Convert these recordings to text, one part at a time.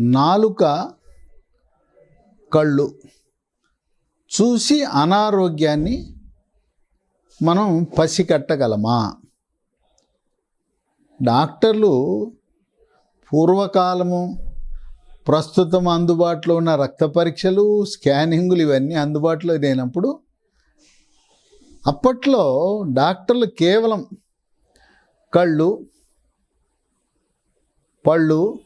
నాలుక కళ్ళు. చూసి అనారోగ్యాన్ని మనం పసికట్టగలమా? డాక్టర్లు పూర్వకాలము ప్రస్తుతం అందుబాటులో ఉన్న రక్త పరీక్షలు స్కానింగులు ఇవన్నీ అందుబాటులో లేనప్పుడు అప్పట్లో డాక్టర్లు కేవలం కళ్ళు పళ్ళు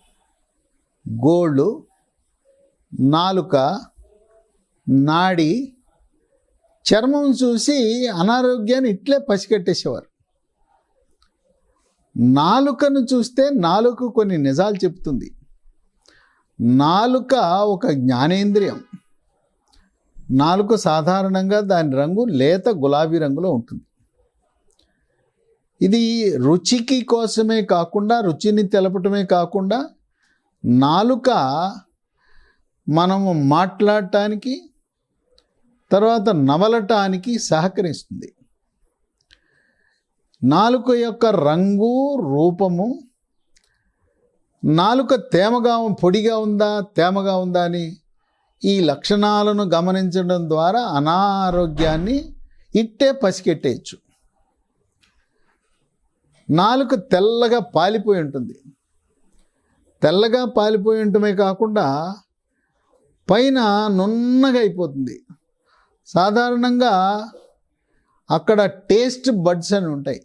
గోళ్ళు నాలుక నాడి చర్మం చూసి అనారోగ్యాన్ని ఇట్లే పసిగట్టేసేవారు. నాలుకను చూస్తే నాలుక కొన్ని నిజాలు చెప్తుంది నాలుక ఒక జ్ఞానేంద్రియం. నాలుక సాధారణంగా దాని రంగు లేత గులాబీ రంగులో ఉంటుంది. ఇది రుచికి కోసమే కాకుండా రుచిని తెలపటమే కాకుండా నాలుక మనము మాట్లాడటానికి తర్వాత నవలటానికి సహకరిస్తుంది. నాలుక యొక్క రంగు రూపము నాలుక తేమగా పొడిగా ఉందా తేమగా ఉందా అని ఈ లక్షణాలను గమనించడం ద్వారా అనారోగ్యాన్ని ఇట్టే పసికెట్టేయచ్చు నాలుక తెల్లగా పాలిపోయి ఉంటుంది. తెల్లగా పాలిపోయి ఉండటమే కాకుండా పైన నున్నగా అయిపోతుంది. సాధారణంగా అక్కడ టేస్ట్ బడ్స్ అని ఉంటాయి.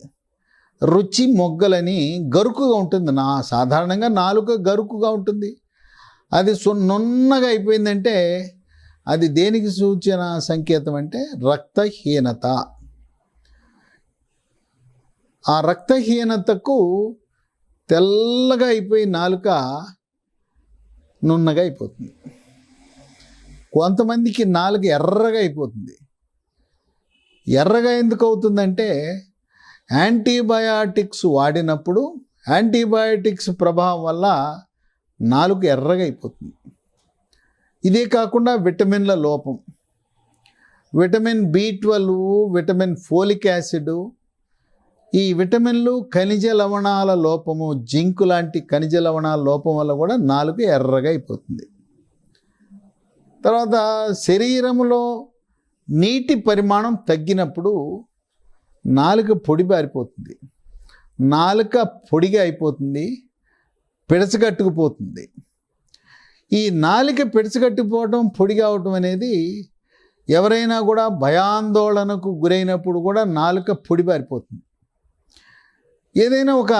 రుచి మొగ్గలని గరుకుగా ఉంటుంది. నా సాధారణంగా నాలుక గరుకుగా ఉంటుంది. అది నున్నగా అయిపోయిందంటే అది దేనికి సూచన సంకేతం అంటే రక్తహీనత. ఆ రక్తహీనతకు తెల్లగా అయిపోయి నాలుక నున్నగా అయిపోతుంది. కొంతమందికి నాలుక ఎర్రగా అయిపోతుంది. ఎర్రగా ఎందుకు అవుతుందంటే యాంటీబయాటిక్స్ వాడినప్పుడు యాంటీబయాటిక్స్ ప్రభావం వల్ల నాలుక ఎర్రగా అయిపోతుంది. ఇదే కాకుండా విటమిన్ల లోపం. Vitamin B twelve vitamin folic acid ఈ విటమిన్లు ఖనిజ లవణాల లోపము జింక్ లాంటి ఖనిజ లవణాల లోపం వల్ల కూడా నాలుక ఎర్రగా అయిపోతుంది. తర్వాత శరీరంలో నీటి పరిమాణం తగ్గినప్పుడు నాలుక పొడి బారిపోతుంది నాలుక పొడిగా అయిపోతుంది పిడచగట్టుకుపోతుంది. ఈ నాలుక పిడచగట్టుకుపోవటం పొడిగా అవటం అనేది ఎవరైనా కూడా భయాందోళనకు గురైనప్పుడు కూడా నాలుక పొడి బారిపోతుంది ఏదైనా ఒక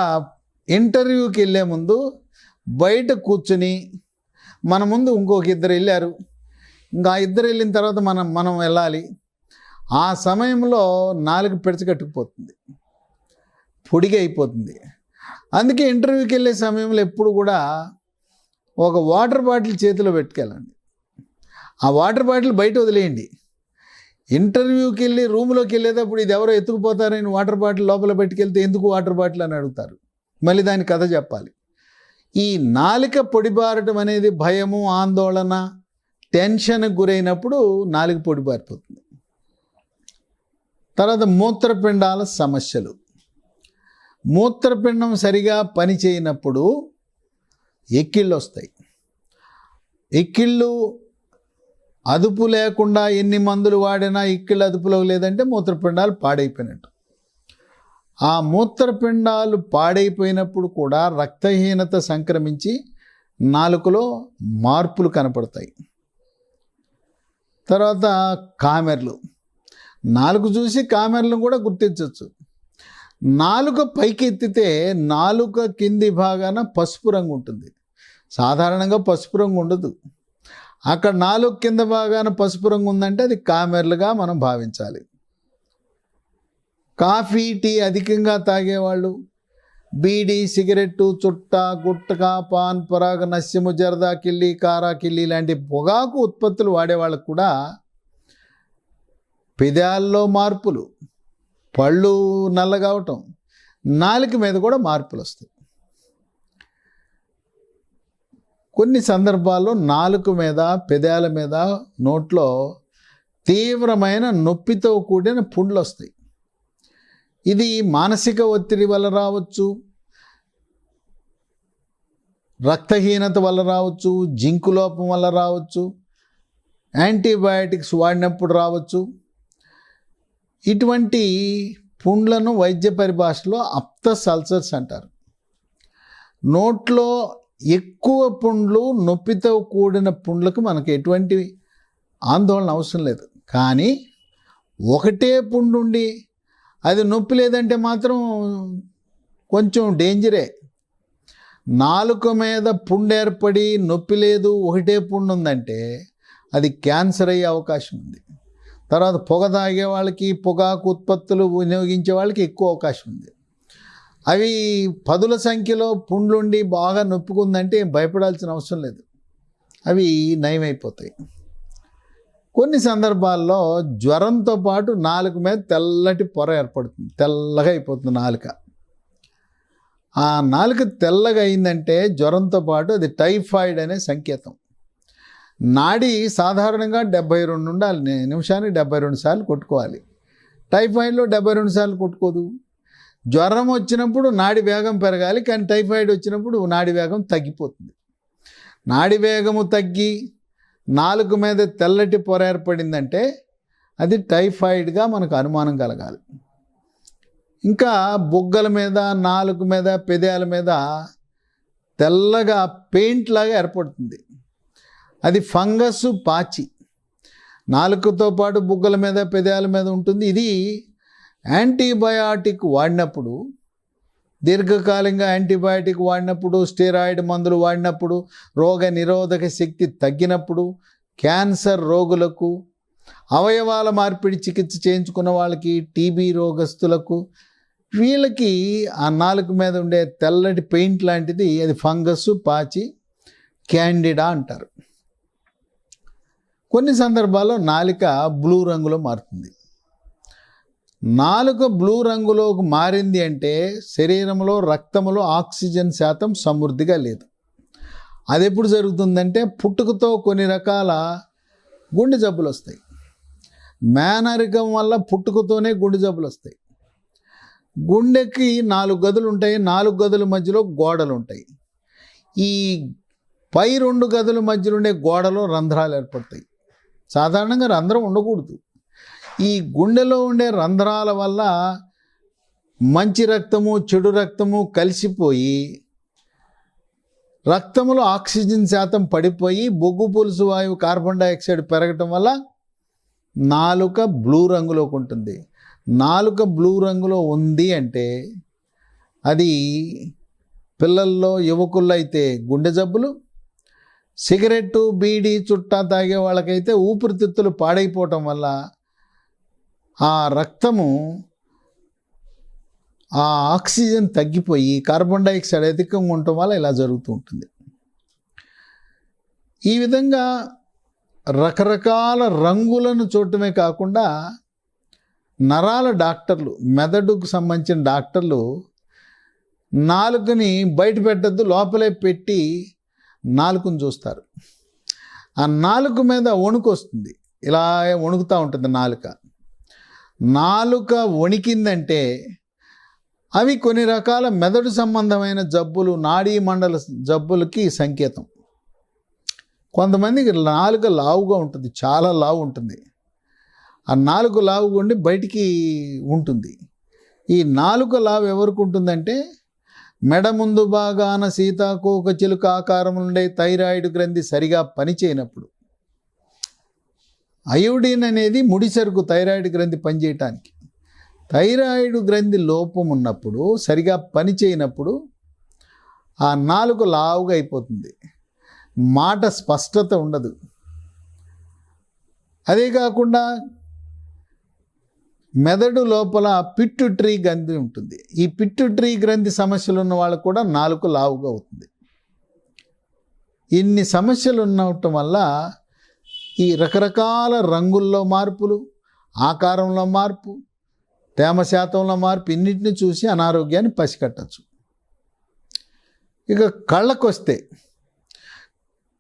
ఇంటర్వ్యూకి వెళ్ళే ముందు బయట కూర్చుని మన ముందు ఇంకొక ఇద్దరు వెళ్ళారు. ఇంకా ఇద్దరు వెళ్ళిన తర్వాత మనం మనం వెళ్ళాలి. ఆ సమయంలో నాలుగు పెడచగట్టుకుపోతుంది పొడిగా అయిపోతుంది. అందుకే ఇంటర్వ్యూకి వెళ్ళే సమయంలో ఎప్పుడు కూడా ఒక వాటర్ బాటిల్ చేతిలో పెట్టుకెళ్ళండి. ఆ వాటర్ బాటిల్ బయట వదిలేయండి. ఇంటర్వ్యూకి వెళ్ళి రూమ్లోకి వెళ్ళేటప్పుడు ఇది ఎవరో ఎత్తుకుపోతారని వాటర్ బాటిల్ లోపల పెట్టుకెళ్తే ఎందుకు వాటర్ బాటిల్ అని అడుగుతారు. మళ్ళీ దాని కథ చెప్పాలి. ఈ నాలిక పొడిబారటం అనేది భయము ఆందోళన టెన్షన్కి గురైనప్పుడు నాలుక పొడిబారిపోతుంది తర్వాత మూత్రపిండాల సమస్యలు. మూత్రపిండం సరిగా పని చేయనప్పుడు ఎక్కిళ్ళు వస్తాయి ఎక్కిళ్ళు అదుపు లేకుండా ఎన్ని మందులు వాడినా ఎక్కిళ్ళు అదుపులో లేదంటే మూత్రపిండాలు పాడైపోయినట్టు. ఆ మూత్రపిండాలు పాడైపోయినప్పుడు కూడా రక్తహీనత సంక్రమించి నాలుకలో మార్పులు కనపడతాయి. తర్వాత కామెర్లు. నాలుగు చూసి కామెర్లను కూడా గుర్తించవచ్చు నాలుక పైకి ఎత్తితే నాలుక కింది భాగాన పసుపు రంగు ఉంటుంది. సాధారణంగా పసుపు రంగు ఉండదు. అక్కడ నాలుగు కింద భాగాన పసుపు రంగు ఉందంటే అది కామెర్లుగా మనం భావించాలి. కాఫీ టీ అధికంగా తాగేవాళ్ళు. బీడీ సిగరెట్టు చుట్ట గుట్టక పాన్ పరాగ నస్యము జరదా కిల్లి కారా కిల్లి లాంటి పొగాకు ఉత్పత్తులు వాడేవాళ్ళకు కూడా పెదాల్లో మార్పులు పళ్ళు నల్లగవటం నాలుక మీద కూడా మార్పులు వస్తాయి కొన్ని సందర్భాల్లో నాలుక మీద పెదాల మీద నోట్లో తీవ్రమైన నొప్పితో కూడిన పుండ్లు వస్తాయి ఇది మానసిక ఒత్తిడి వల్ల రావచ్చు రక్తహీనత వల్ల రావచ్చు జింకు లోపం వల్ల రావచ్చు యాంటీబయాటిక్స్ వాడినప్పుడు రావచ్చు. ఇటువంటి పుండ్లను వైద్య పరిభాషలో అప్తస్ అల్సర్స్ అంటారు. నోట్లో ఎక్కువ పుండ్లు నొప్పితో కూడిన పుండ్లకు మనకు ఎటువంటి ఆందోళన అవసరం లేదు. కానీ ఒకటే పుండు ఉండి అది నొప్పి లేదంటే మాత్రం కొంచెం డేంజరే. నాలుక మీద పుండు ఏర్పడి నొప్పి లేదు ఒకటే పుండు ఉందంటే అది క్యాన్సర్ అయ్యే అవకాశం ఉంది. తర్వాత పొగ తాగే వాళ్ళకి పొగాకు ఉత్పత్తులు వినియోగించే వాళ్ళకి ఎక్కువ అవకాశం ఉంది. అవి పదుల సంఖ్యలో పుండ్లుండి బాగా నొప్పుకుందంటే భయపడాల్సిన అవసరం లేదు. అవి నయమైపోతాయి. కొన్ని సందర్భాల్లో జ్వరంతో పాటు నాలుక మీద తెల్లటి పొర ఏర్పడుతుంది. తెల్లగా అయిపోతుంది నాలుక. ఆ నాలుక తెల్లగా అయిందంటే జ్వరంతో పాటు అది టైఫాయిడ్ అనే సంకేతం. నాడి సాధారణంగా డెబ్బై రెండు ఉండాలి. నిమిషానికి డెబ్బై రెండు సార్లు కొట్టుకోవాలి. టైఫాయిడ్లో డెబ్బై రెండు సార్లు కొట్టుకోదు. జ్వరం వచ్చినప్పుడు నాడి వేగం పెరగాలి కానీ టైఫాయిడ్ వచ్చినప్పుడు నాడి వేగం తగ్గిపోతుంది. నాడి వేగము తగ్గి నాలుగు మీద తెల్లటి పొర ఏర్పడిందంటే అది టైఫాయిడ్గా మనకు అనుమానం కలగాలి. ఇంకా బుగ్గల మీద నాలుగు మీద పెదాల మీద తెల్లగా పెయింట్ లాగా ఏర్పడుతుంది. అది ఫంగస్ పాచి. నాలుకతో పాటు బుగ్గల మీద పెదాల మీద ఉంటుంది. ఇది యాంటీబయాటిక్ వాడినప్పుడు దీర్ఘకాలంగా యాంటీబయాటిక్ వాడినప్పుడు స్టెరాయిడ్ మందులు వాడినప్పుడు రోగ నిరోధక శక్తి తగ్గినప్పుడు క్యాన్సర్ రోగులకు అవయవాల మార్పిడి చికిత్స చేయించుకున్న వాళ్ళకి టీబీ రోగస్తులకు వీళ్ళకి ఆ నాలుక మీద ఉండే తెల్లటి పెయింట్ లాంటిది అది ఫంగస్ పాచి క్యాండిడా అంటారు. కొన్ని సందర్భాల్లో నాలిక బ్లూ రంగులో మారుతుంది. నాలుక బ్లూ రంగులోకి మారింది అంటే శరీరంలో రక్తంలో ఆక్సిజన్ శాతం సమృద్ధిగా లేదు. అది ఎప్పుడు జరుగుతుందంటే పుట్టుకతో కొన్ని రకాల గుండె జబ్బులు వస్తాయి. మేనరికం వల్ల పుట్టుకతోనే గుండె జబ్బులు వస్తాయి. గుండెకి నాలుగు గదులు ఉంటాయి. నాలుగు గదుల మధ్యలో గోడలు ఉంటాయి. ఈ పై రెండు గదుల మధ్యలో ఉండే గోడలో రంధ్రాలు ఏర్పడతాయి. సాధారణంగా రంధ్రం ఉండకూడదు. ఈ గుండెలో ఉండే రంధ్రాల వల్ల మంచి రక్తము చెడు రక్తము కలిసిపోయి రక్తంలో ఆక్సిజన్ శాతం పడిపోయి బొగ్గు పులుసు వాయువు కార్బన్ డైఆక్సైడ్ పెరగటం వల్ల నాలుక బ్లూ రంగులోకి ఉంటుంది. నాలుక బ్లూ రంగులో ఉంది అంటే అది పిల్లల్లో యువకుల్లో అయితే గుండె జబ్బులు సిగరెట్టు బీడీ చుట్టా తాగే వాళ్ళకైతే ఊపిరితిత్తులు పాడైపోవటం వల్ల ఆ రక్తము ఆ ఆక్సిజన్ తగ్గిపోయి కార్బన్ డైఆక్సైడ్ అధికంగా ఉండటం వల్ల ఇలా జరుగుతూ ఉంటుంది. ఈ విధంగా రకరకాల రంగులను చూడటమే కాకుండా నరాల డాక్టర్లు మెదడుకు సంబంధించిన డాక్టర్లు నాలుకని బయట పెట్టద్దు లోపలే పెట్టి నాలుకను చూస్తారు. ఆ నాలుక మీద వణుకు వస్తుంది. ఇలా వణుకుతూ ఉంటుంది నాలుక. నాలుక వణికిందంటే అవి కొన్ని రకాల మెదడు సంబంధమైన జబ్బులు నాడీ మండల జబ్బులకి సంకేతం. కొంతమందికి నాలుక లావుగా ఉంటుంది చాలా లావు ఉంటుంది. ఆ నాలుగు లావుగా ఉండి బయటికి ఉంటుంది. ఈ నాలుక లావు ఎవరికి ఉంటుందంటే మెడ ముందు భాగాన సీతాకోక చిలుక ఆకారం ఉండే థైరాయిడ్ గ్రంథి సరిగా పనిచేయనప్పుడు. అయోడిన్ అనేది ముడిసరుకు థైరాయిడ్ గ్రంథి పనిచేయటానికి. థైరాయిడ్ గ్రంథి లోపం ఉన్నప్పుడు సరిగా పనిచేయనప్పుడు ఆ నాలుక లావుగా అయిపోతుంది. మాట స్పష్టత ఉండదు. అదే కాకుండా మెదడు లోపల పిట్టు ట్రీ గ్రంథి ఉంటుంది. ఈ పిట్టు ట్రీ గ్రంథి సమస్యలు ఉన్న వాళ్ళకు కూడా నాలుక లావుగా అవుతుంది. ఇన్ని సమస్యలు ఉండటం వల్ల ఈ రకరకాల రంగుల్లో మార్పులు ఆకారంలో మార్పు తేమ శాతంలో మార్పు ఇన్నిటిని చూసి అనారోగ్యాన్ని పసికట్టచ్చు. ఇక కళ్ళకు వస్తే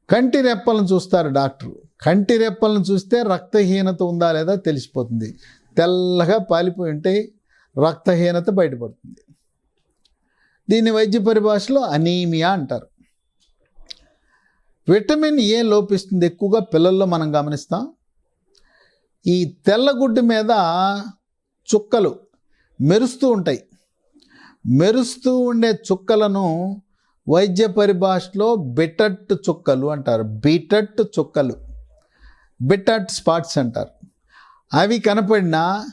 కంటి రెప్పలను చూస్తారు డాక్టరు. కంటి రెప్పలను చూస్తే రక్తహీనత ఉందా లేదా తెలిసిపోతుంది. తెల్లగా పాలిపోయి ఉంటే రక్తహీనత బయటపడుతుంది. దీన్ని వైద్య పరిభాషలో అనీమియా అంటారు. విటమిన్ ఏ లోపిస్తుంది? ఎక్కువగా పిల్లల్లో మనం గమనిస్తాం. ఈ తెల్లగుడ్డు మీద చుక్కలు మెరుస్తూ ఉంటాయి. మెరుస్తూ ఉండే చుక్కలను వైద్య పరిభాషలో బిటట్ చుక్కలు అంటారు. బిటట్ చుక్కలు. బిటట్ స్పాట్స్ అంటారు. అవి కనపడినా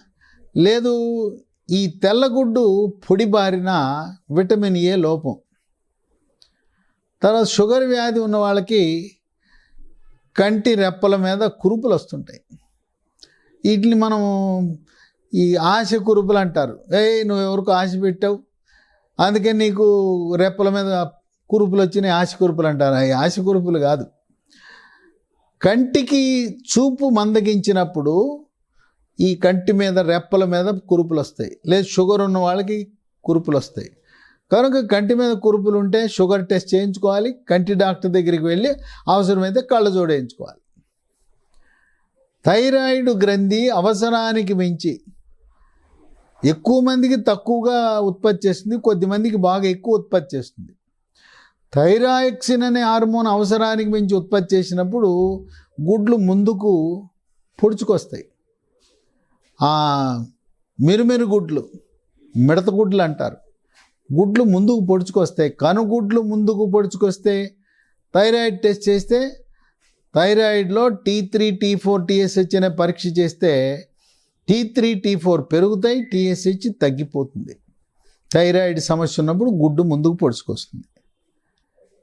లేదు ఈ తెల్లగుడ్డు పొడి బారిన విటమిన్ ఏ లోపం. తర్వాత షుగర్ వ్యాధి ఉన్న వాళ్ళకి కంటి రెప్పల మీద కురుపులు వస్తుంటాయి. వీటిని మనం ఈ ఆశ కురుపులు అంటారు. ఏ నువ్వు ఎవరికి ఆశ పెట్టావు? అందుకే నీకు రెప్పల మీద కురుపులు వచ్చినాయి ఆశ కురుపులు అంటారు. అవి ఆశ కురుపులు కాదు. కంటికి చూపు మందగించినప్పుడు ఈ కంటి మీద రెప్పల మీద కురుపులు వస్తాయి. లేదు షుగర్ ఉన్న వాళ్ళకి కురుపులు వస్తాయి. కనుక కంటి మీద కురుపులు ఉంటే షుగర్ టెస్ట్ చేయించుకోవాలి. కంటి డాక్టర్ దగ్గరికి వెళ్ళి అవసరమైతే కళ్ళ జోడించుకోవాలి థైరాయిడ్ గ్రంథి అవసరానికి మించి ఎక్కువ మందికి తక్కువగా ఉత్పత్తి చేస్తుంది. కొద్ది మందికి బాగా ఎక్కువ ఉత్పత్తి చేస్తుంది. థైరాక్సిన్ అనే హార్మోన్ అవసరానికి మించి ఉత్పత్తి చేసినప్పుడు గుడ్లు ముందుకు పొడుచుకొస్తాయి. ఆ మిరుమిరు గుడ్లు మిడత గుడ్లు అంటారు. గుడ్లు ముందుకు పొడుచుకొస్తాయి. కనుగుడ్లు ముందుకు పొడుచుకొస్తే థైరాయిడ్ టెస్ట్ చేస్తే థైరాయిడ్లో T three T four TSH అనే పరీక్ష చేస్తే టీ త్రీ టీ ఫోర్ పెరుగుతాయి టీఎస్హెచ్ తగ్గిపోతుంది. థైరాయిడ్ సమస్య ఉన్నప్పుడు గుడ్డు ముందుకు పొడుచుకొస్తుంది.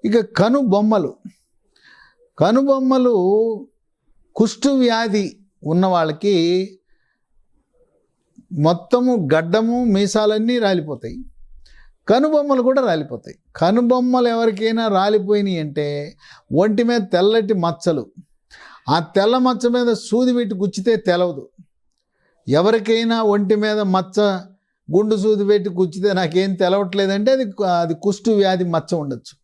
ఇక కను బొమ్మలు కనుబొమ్మలు కుష్టు వ్యాధి ఉన్న వాళ్ళకి మొత్తము గడ్డము మీసాలన్నీ రాలిపోతాయి. కనుబొమ్మలు కూడా రాలిపోతాయి. కనుబొమ్మలు ఎవరికైనా రాలిపోయినాయి అంటే ఒంటి మీద తెల్లటి మచ్చలు. ఆ తెల్ల మచ్చ మీద సూది పెట్టి గుచ్చితే తెలవదు. ఎవరికైనా ఒంటి మీద మచ్చ గుండు సూది పెట్టి గుచ్చితే నాకేం తెలవట్లేదంటే అది అది కుష్టు వ్యాధి మచ్చ ఉండొచ్చు.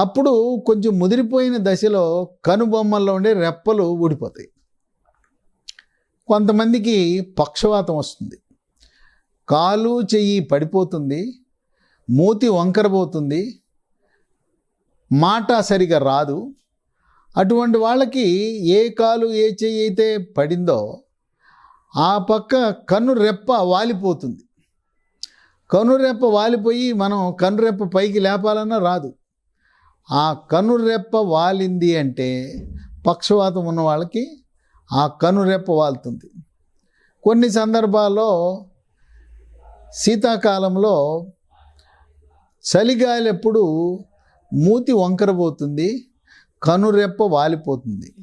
అప్పుడు కొంచెం ముదిరిపోయిన దశలో కనుబొమ్మల్లో ఉండే రెప్పలు ఊడిపోతాయి. కొంతమందికి పక్షవాతం వస్తుంది. కాలు చెయ్యి పడిపోతుంది. మూతి వంకరబోతుంది. మాట సరిగా రాదు. అటువంటి వాళ్ళకి ఏ కాలు ఏ చెయ్యి అయితే పడిందో ఆ పక్క కన్ను రెప్ప వాలిపోతుంది. కనురెప్ప వాలిపోయి మనం కనురెప్ప పైకి లేపాలన్నా రాదు. ఆ కనురెప్ప వాలింది అంటే పక్షవాతం ఉన్న వాళ్ళకి ఆ కనురెప్ప వాలుతుంది. కొన్ని సందర్భాల్లో శీతాకాలంలో చలిగాలి ఎప్పుడు మూతి వంకరబోతుంది కనురెప్ప వాలిపోతుంది.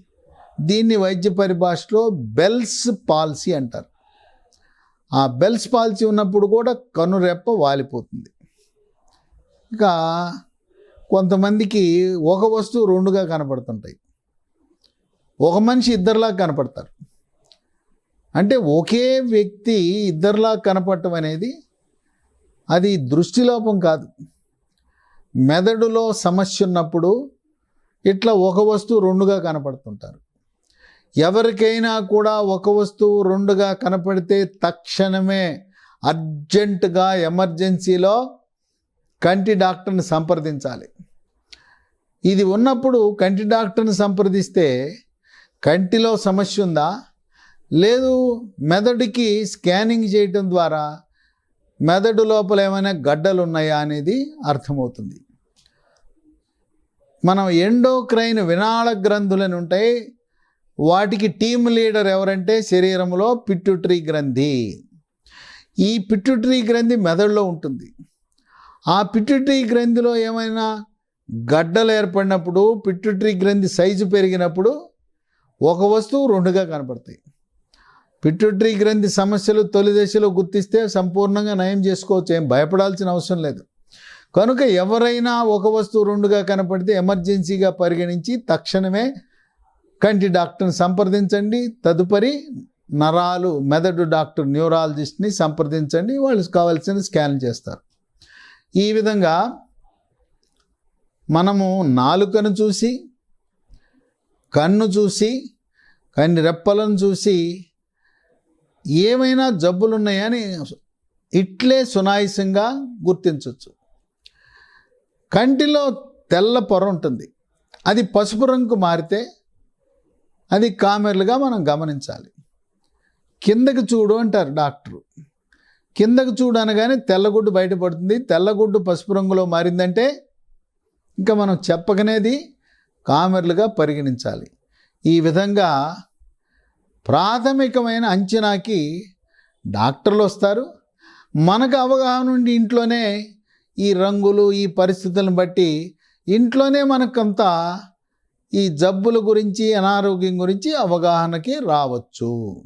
దీన్ని వైద్య పరిభాషలో బెల్స్ పాలసీ అంటారు. ఆ బెల్స్ పాలసీ ఉన్నప్పుడు కూడా కనురెప్ప వాలిపోతుంది. ఇక కొంతమందికి ఒక వస్తువు రెండుగా కనపడుతుంటాయి. ఒక మనిషి ఇద్దరిలా కనపడతారు. అంటే ఒకే వ్యక్తి ఇద్దరిలా కనపడటం అనేది అది దృష్టిలోపం కాదు. మెదడులో సమస్య ఉన్నప్పుడు ఇట్లా ఒక వస్తువు రెండుగా కనపడుతుంటారు. ఎవరికైనా కూడా ఒక వస్తువు రెండుగా కనపడితే తక్షణమే అర్జెంటుగా ఎమర్జెన్సీలో కంటి డాక్టర్ని సంప్రదించాలి. ఇది ఉన్నప్పుడు కంటి డాక్టర్ని సంప్రదిస్తే కంటిలో సమస్య ఉందా? లేదు మెదడుకి స్కానింగ్ చేయటం ద్వారా మెదడు లోపల ఏమైనా గడ్డలు ఉన్నాయా అనేది అర్థమవుతుంది. మనం ఎండోక్రైన్ వినాళ గ్రంథులను ఉంటాయి వాటికి టీమ్ లీడర్ ఎవరంటే శరీరంలో పిట్యుటరీ గ్రంథి. ఈ పిట్యుటరీ గ్రంథి మెదడులో ఉంటుంది. ఆ పిట్యుటరీ గ్రంథిలో ఏమైనా గడ్డలు ఏర్పడినప్పుడు పిట్యుటరీ గ్రంథి సైజు పెరిగినప్పుడు ఒక వస్తువు రెండుగా కనపడతాయి. పిట్యుటరీ గ్రంథి సమస్యలు తొలి దశలో గుర్తిస్తే సంపూర్ణంగా నయం చేసుకోవచ్చు. ఏం భయపడాల్సిన అవసరం లేదు. కనుక ఎవరైనా ఒక వస్తువు రెండుగా కనపడితే ఎమర్జెన్సీగా పరిగణించి తక్షణమే కంటి డాక్టర్ని సంప్రదించండి. తదుపరి నరాలు మెదడు డాక్టర్ న్యూరాలజిస్ట్ని సంప్రదించండి. వాళ్ళు కావాల్సిన స్కాన్ చేస్తారు. ఈ విధంగా మనము నాలుకను చూసి కన్ను చూసి కన్ని రెప్పలను చూసి ఏమైనా జబ్బులున్నాయని ఇట్లే సునాయసంగా గుర్తించవచ్చు కంటిలో తెల్ల పొర ఉంటుంది. అది పసుపు రంగు మారితే అది కామెర్లుగా మనం గమనించాలి. కిందకి చూడు అంటారు డాక్టరు. కిందకి చూడు అనగానే తెల్లగుడ్డు బయటపడుతుంది. తెల్లగుడ్డు పసుపు రంగులో మారిందంటే ఇంకా మనం చెప్పకనేది కామెర్లుగా పరిగణించాలి. ఈ విధంగా ప్రాథమికమైన అంచనాకి డాక్టర్లు వస్తారు. మనకు అవగాహన ఉండి ఇంట్లోనే ఈ రంగులు ఈ పరిస్థితులను బట్టి ఇంట్లోనే మనకంత ఈ జబ్బుల గురించి అనారోగ్యం గురించి అవగాహనకి రావచ్చు.